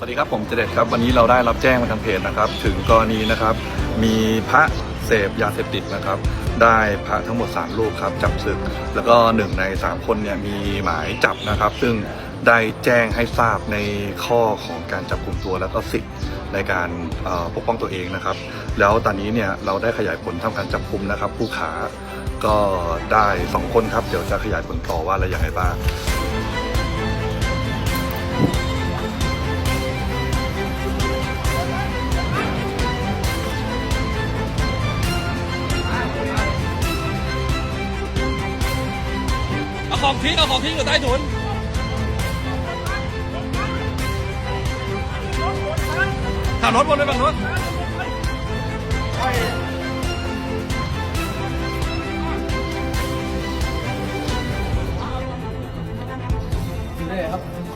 สวัสดีครับผมเจเด็ดครับวันนี้เราได้รับแจ้งมาทางเพจนะครับ ถึงกรณีนะครับ มีพระเสพยาเสพติดนะครับ ได้พระทั้งหมด 3 รูปครับจับศึก แล้วก็หนึ่งใน 3 คนเนี่ยมีหมายจับนะครับ ซึ่งได้แจ้งให้ทราบในข้อของการจับกลุ่มตัวแล้วก็สิทธิ์ในการปกป้องตัวเองนะครับ แล้วตอนนี้เนี่ยเราได้ขยายผลทำการจับกลุ่มนะครับ ผู้ขาก็ได้ 2 คนครับ เดี๋ยวจะขยายผลต่อว่าอะไรอย่างไรบ้าง ของทิ้งเอาของทิ้งอยู่ใต้ถุนขับรถวนไปฝั่งนู้นครับ